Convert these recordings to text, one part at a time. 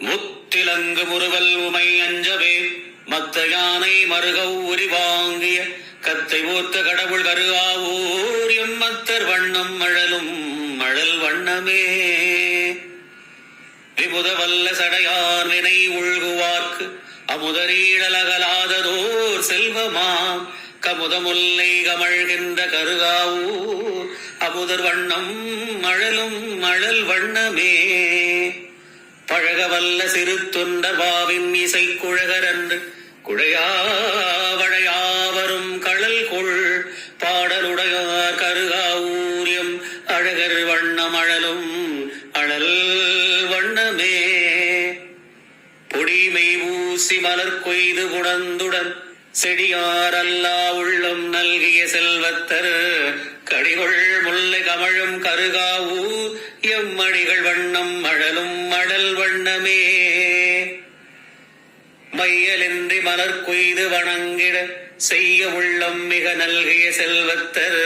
முத்திலங்கு முருகல் உமை அஞ்சவே மத்த யானை மருகவ் உரி வாங்கிய கத்தை ஊத்த கடவுள் கருகாவூர் எம்மத்தர் வண்ணம் மழலும் மழல் வண்ணமே. விமுதவல்ல சடையார் வினை உழ்குவார்க்கு அமுதரீழலகலாததோர் செல்வமாம். கமுதமுல்லை கமழ்கின்ற கருகாவூர் அமுதர் வண்ணம் மழலும் மழல் வண்ணமே. பழகவல்ல சிறு தொண்டர்பாவின் இசை குழகரன்று குழையாவழையாவரும் கழல் கொள் பாடலுடையார் கருகாவூரியம் அழகர் வண்ணம் அழலும் அழல் வண்ணமே. பொடிமை ஊசி மலர் கொய்து குணந்துடன் செடியார் அல்லா உள்ளம் நல்கிய செல்வத்தர் கடிகொள் முல்லை கமழும் கருகாவூ எம்மடிகள் வண்ணம் மழலும் மழ வண்ணமே. மையலின்றி மலர் கொய்து வணங்கிட செய்ய உள்ளம் மிக நல்கிய செல்வத்தர்.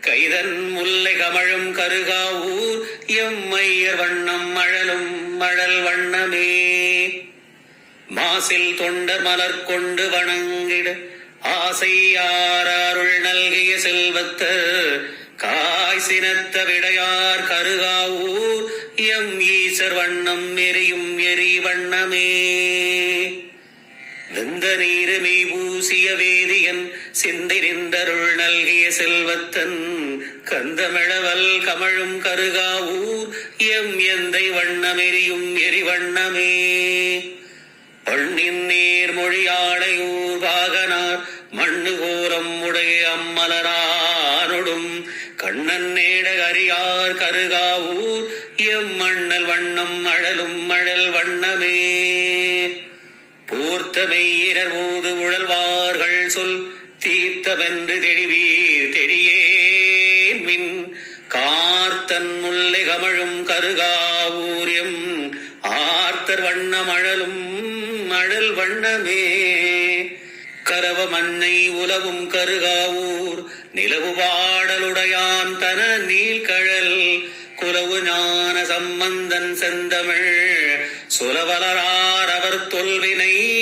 கைதன் முல்லை கமழும் கருகாவூர் எம்மையர் வண்ணம் மழலும் மழல் வண்ணமே. மாசில் தொண்டர் மலர் கொண்டு வணங்கிட ஆசையாரருள் நல்கிய செல்வத்து? காய் சினத்த விடையார் கருகாவூர். எம் ஈசர் வண்ணம் எரியும் எரி வண்ணமே. வெந்த நீருமே பூசிய வேதியன் சிந்திரிந்தருள் நல்கிய செல்வத்தன். கந்தமிழவல் கமழும் கருகாவூர். எம் எந்தை வண்ணமெரியும் எரிவண்ணமே பொன்னின் நீர் மொழியாடையூர் கண்ணுகோரம் உடைய அம்மலரானொடும் கண்ணன் நேட அறியார் கருகாவூர் எம் மண்ணல் வண்ணம் அழலும் மழல் வண்ணமே. பூர்த்தமெய்யினர் போது உழல்வார்கள் சொல் தீர்த்தவென்று தெளிவீர் தெரியேன் மின். கார்த்தன் முல்லை கமழும் கருகாவூரியம் ஆர்த்தர் வண்ணம் அழலும் மழல் வண்ணமே. கரவ மண்ணை உலவும் கருகாவூர். நிலவு பாடலுடையான் தன நீழ்கழல் குலவு ஞான சம்பந்தன் செந்தமிழ். சுலவலரார் அவர் தொல்வினை